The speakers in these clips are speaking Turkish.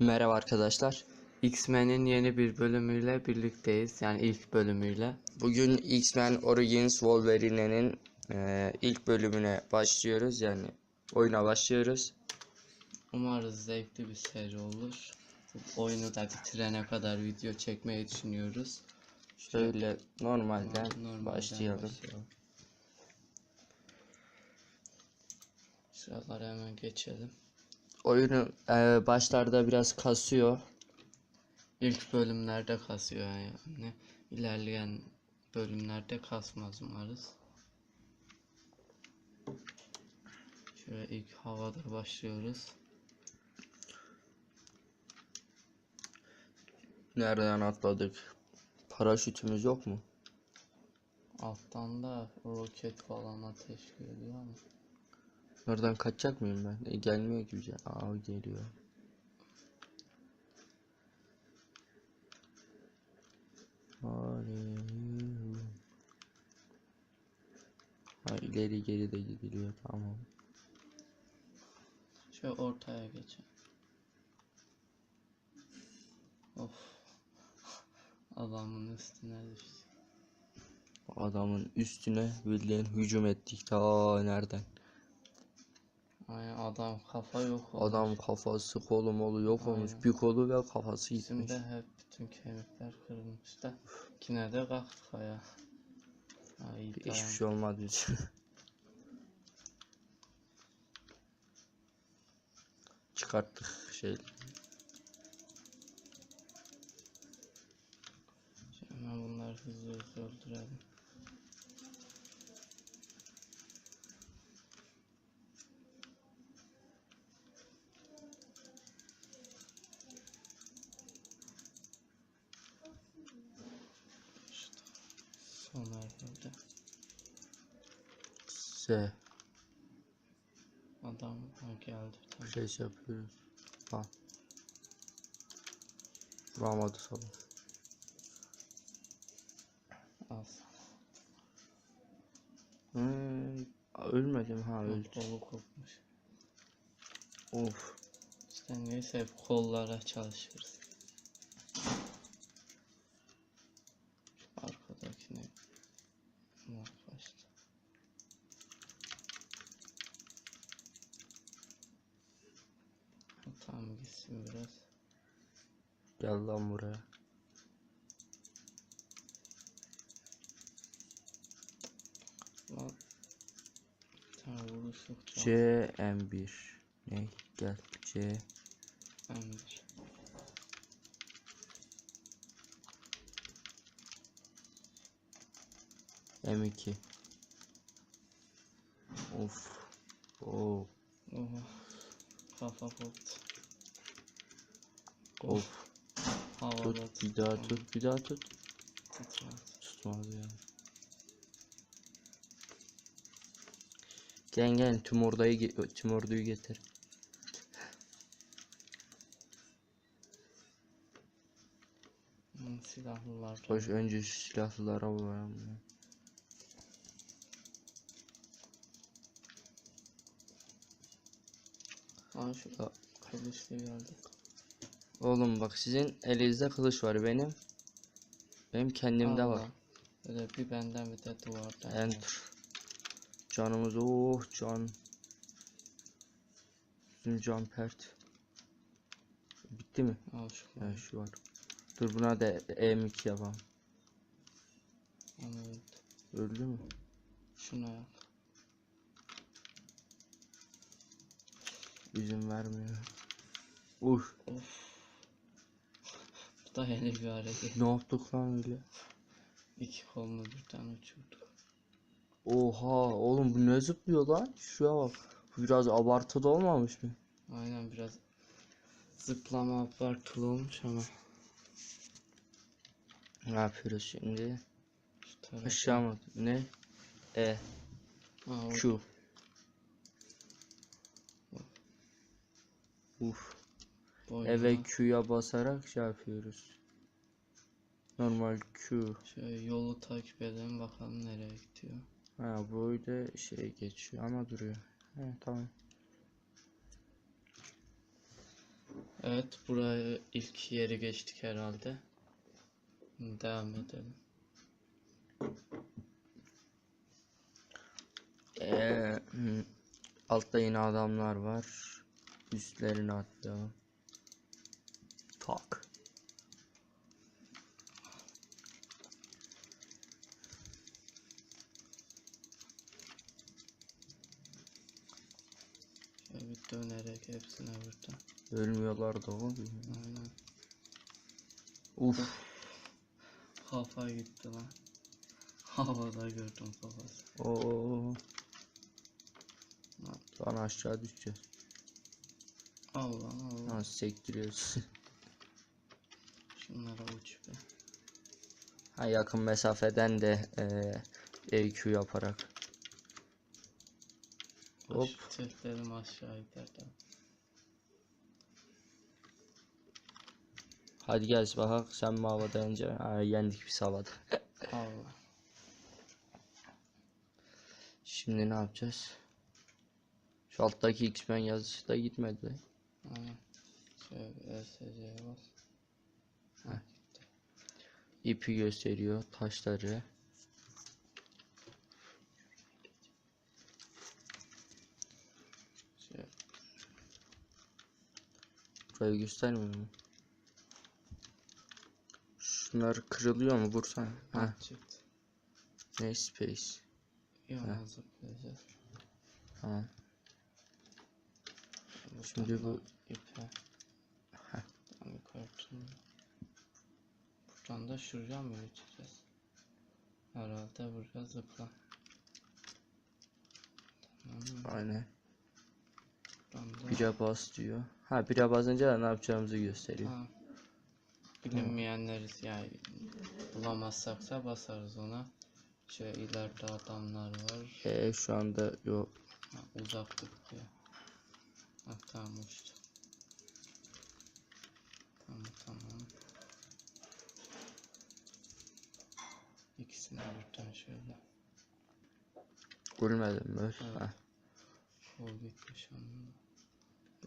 Merhaba arkadaşlar. X-Men'in yeni bir bölümüyle birlikteyiz. Yani ilk bölümüyle. Bugün X-Men Origins Wolverine'nin eee, ilk bölümüne başlıyoruz. Yani oyuna başlıyoruz. Umarız zevkli bir seri olur. Oyunu da bitirene kadar video çekmeyi düşünüyoruz. Şöyle normalden Normalden başlayalım. başlayalım. Sıralara hemen geçelim. Oyunu eee, başlarda biraz kasıyor. İlk bölümlerde kasıyor yani. İlerleyen bölümlerde kasmaz umarız. Şöyle ilk havada başlıyoruz. Nereden atladık? Paraşütümüz yok mu? Alttan da roket falan ateş geliyor ama. Nereden kaçacak mıyım ben? E, gelmiyor ki bize. Aa geliyor. Ha, ileri geri de gidiliyor tamam. Şöyle ortaya geçelim. Of. Adamın üstüne düştü. Adamın üstüne bildiğin hücum ettik ta nereden? Aynen adam kafa yok olmuş. Adam kafası kolu molu yok olmuş. Aynen. Bir kolu ve kafası gitmiş. Bizim de hep bütün kemikler kırılmış da yine de kalktık ayağa. Ay Hiçbir dayan. şey olmadı hiç. Çıkarttık şey. Hemen bunları hızlı hızlı öldürelim. İşte son herhalde. S. Adam geldi. Tamam. Şey şey yapıyoruz. Ha. Vuramadı salın. Az. Hmm, ölmedim ha öldü. Kolu kopmuş. Of. İşte neyse hep kollara çalışırız. CM1. Ne? Gel. C. M1. M2. Of. Oo. Oha. Kafa koptu. Of. Havalı. Tut bir daha tut bir daha tut. Tutmadı. Tutmadı ya. Gel gel tüm ordayı tüm orduyu getir. Hmm, silahlılar. Koş önce şu silahlılara vuralım. Aa şu kılıçlı geldi. Oğlum bak sizin elinizde kılıç var benim. Benim kendimde var. Allah. Böyle bir benden bir de duvardan. Enter. Canımız oh can. Bizim can pert. Bitti mi? Al şu Ha şu var. Dur buna da M2 yapalım. Onu öldü. Mü? Şuna yap. İzin vermiyor. Uf. Bu da yeni bir hareket. Ne yaptık lan öyle? İki kolunu birden uçurduk. Oha oğlum bu ne zıplıyor lan? Şuraya bak. Bu biraz abartılı olmamış mı? Aynen biraz zıplama abartılı olmuş ama. Ne yapıyoruz şimdi? Aşağı mı? Ne? E. O- Q. Uf. boynuna. Eve Q'ya basarak şey yapıyoruz. Normal Q. Şöyle yolu takip edelim bakalım nereye gidiyor. Ha böyle şey geçiyor ama duruyor. Ha, tamam. Evet buraya ilk yeri geçtik herhalde. Devam edelim. Ee, altta yine adamlar var. Üstlerine atlayalım. Tak. Bir dönerek hepsine vurdum. Ölmüyorlar da oğlum. Aynen. Uf. Kafa gitti lan. Havada gördüm kafası. Oo. Lan, Lan aşağı düşeceğiz. Allah Allah. Ha sektiriyoruz. Şunlara uç be. ha yakın mesafeden de eee EQ yaparak. Hop. Çeklerim aşağı giderdi. Hadi gel bak sen havada yeneceksin? Ha yendik biz havada. Allah. Şimdi ne yapacağız? Şu alttaki X-Men yazısı da gitmedi. Aynen. Şöyle SC'ye bas. Gitti. İpi gösteriyor, taşları. Şöyle. Burayı göstermiyor mu? Şunlar kırılıyor mu? Vursana. Ha, çıktı. ne space. Yana zıplayacağız. Tamam. Şimdi bu- ipe. Tam yukarı tutun. Buradan da şuraya mı geçeceğiz? Herhalde buraya zıpla. Tamam? Aynen. Buradan da Bire bas diyor. Ha bire basınca da ne yapacağımızı gösteriyor. Ha. Bilinmeyenleri yani bulamazsak da basarız ona. Şöyle ileride adamlar var. Ee, şu anda yok. Ha, uzaklık diye. Ha, tamam uçtu. Tamam tamam. İkisini birden şöyle. Görmedim böyle. Evet. Ha. Kol gitmiş onun.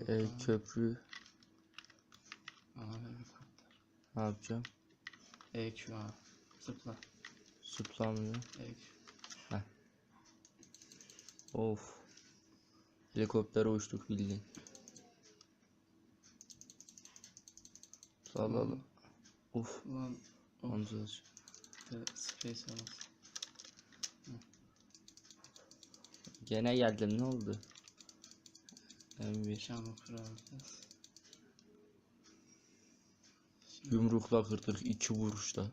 Ee, köprü ne yapacağım? EQ ha. Zıpla. Zıplamıyor. EQ. Of. Helikoptere uçtuk bildiğin. Ulan. Of. Anlayacağız. de Space alas. Gene geldin ne oldu? M1. Camı kıracağız. Yumrukla kırdık iki vuruşta.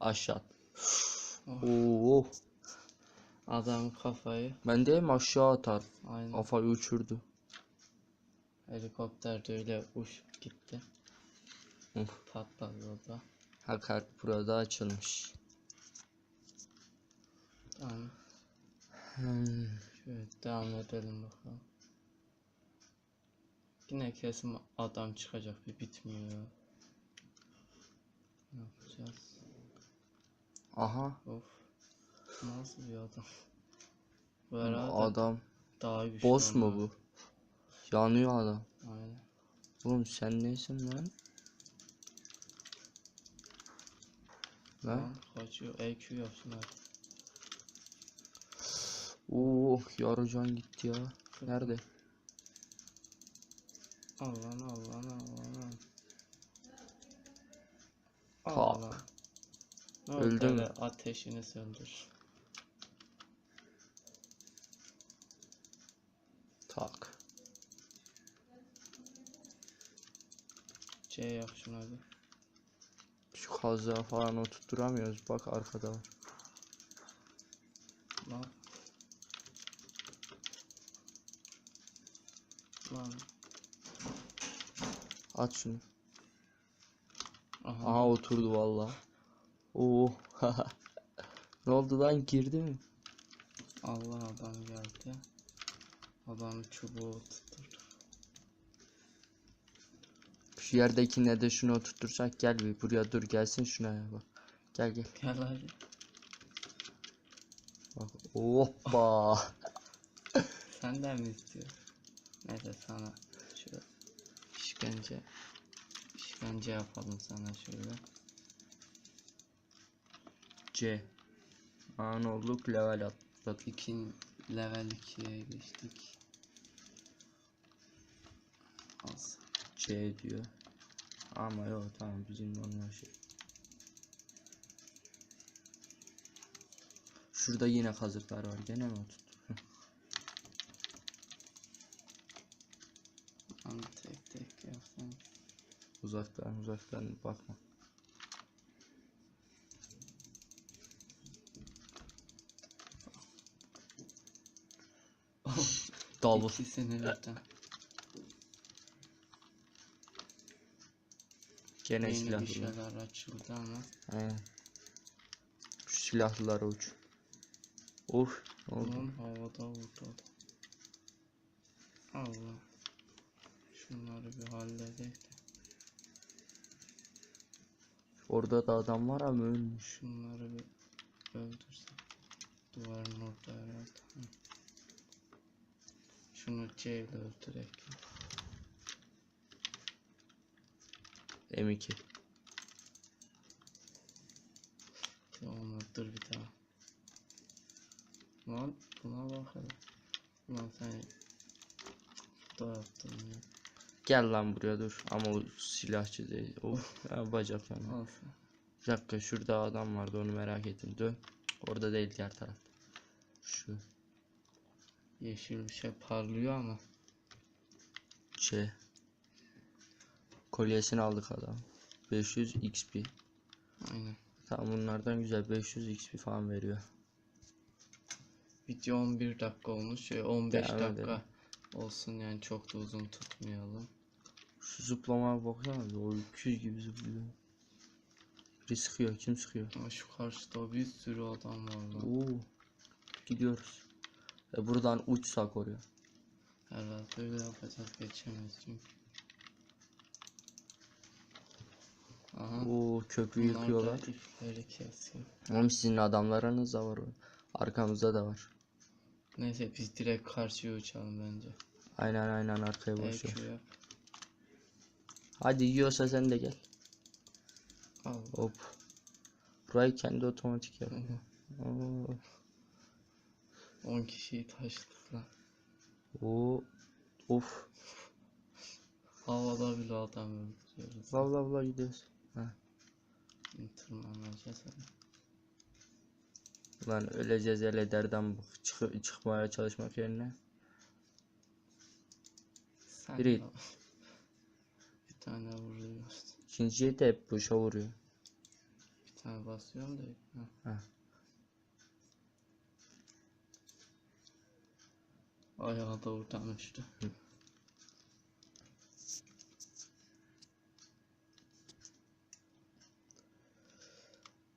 Aşağı. Oh. Oo. Adam kafayı. Ben de aşağı atar. Aynen. Kafayı uçurdu. Helikopter de öyle uçup gitti. Of. Patladı o da. Ha kart burada açılmış. Tamam. Hmm. Şöyle devam edelim bakalım. Yine kesin adam çıkacak bir bitmiyor. Ne yapacağız? Aha. Of. Nasıl bir adam? Bu herhalde Adam. daha güçlü Boss mu bu? Yanıyor adam. Aynen. Oğlum sen neysin lan? Lan? Kaçıyor. EQ yapsın hadi. Oo yarıcan gitti ya. Nerede? Allah'ın Allah'ın Allah'ın. Allah. Oldu Öldü mü? Ateşini söndür. Tak. C yap şunu hadi. Şu kazığa falan oturtturamıyoruz. Bak arkada var. Lan. Lan. At şunu. Aha. Aha oturdu valla. Oo. ne oldu lan girdi mi? Allah adam geldi. Adam çubuğu tutturdu. Şu yerdekine de şunu oturtursak gel bir buraya dur gelsin şuna ya bak. Gel gel. Gel hadi. Bak. Hoppa. Senden mi istiyor? Neyse sana şöyle işkence işkence yapalım sana şöyle. C. An olduk level atladık. İkin level 2'ye geçtik. Az. C diyor. Ama yok tamam bizim normal şey. Şurada yine kazıklar var. Gene mi oturttu? Uzaktan uzaktan bakma. Davul. İkisini birden. Gene Yeni bir silahlı. şeyler açıldı ama. Aynen. Şu silahlılara uç. Of. ne oldu? Oğlum havada vurdu. Allah. Şunları bir halledek de. Orada da adam var ama ölmüş. Şunları bir öldürsek. Duvarın orada herhalde. Şunu C ile öldürek. M2. Ya onu öldür bir daha. Lan buna bak hele. Lan sen da yaptın ya. Gel lan buraya dur. Ama o silahçı değil. Of. Ya bacak yani. Al sen. Bir dakika şurada adam vardı onu merak ettim. Dön. Orada değil diğer taraf. Şu Yeşil bir şey parlıyor ama. şey. Kolyesini aldık adam. 500 XP. Aynen. Tamam bunlardan güzel 500 XP falan veriyor. Video 11 dakika olmuş. Şöyle 15 Devam dakika edelim. Olsun yani çok da uzun tutmayalım. Şu zıplamaya baksana bir, o 200 gibi zıplıyor. Biri sıkıyor kim sıkıyor? Ama şu karşıda bir sürü adam var lan. Oo. Gidiyoruz. E buradan uçsak oraya. Herhalde öyle yapacağız geçemez çünkü. Aha. Oo köprü bunlar da yıkıyorlar. ipleri kesiyor. Oğlum sizin adamlarınız da var. Arkamızda da var. Neyse biz direkt karşıya uçalım bence. Aynen aynen arkaya boş ver. EQ yap. Hadi yiyorsa sen de gel. Al. Hop. Burayı kendi otomatik yap. Oo. 10 kişiyi taşıdık lan. Oo. Of. Havada bile adam öldürüyoruz. Valla valla gidiyoruz. Tırmanacağız hadi. Lan öleceğiz el ederden bu- çık çıkmaya çalışmak yerine. Sen Biri- de- Bir tane vuruyoruz. İkinciye de hep boşa vuruyor. Bir tane basıyorum da. Ha. Ha. Ayağı da oradan uçtu.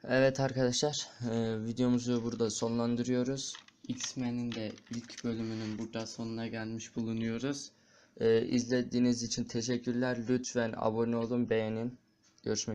Evet arkadaşlar e, videomuzu burada sonlandırıyoruz. X-Men'in de ilk bölümünün burada sonuna gelmiş bulunuyoruz. E, izlediğiniz için teşekkürler. Lütfen abone olun beğenin. Görüşmek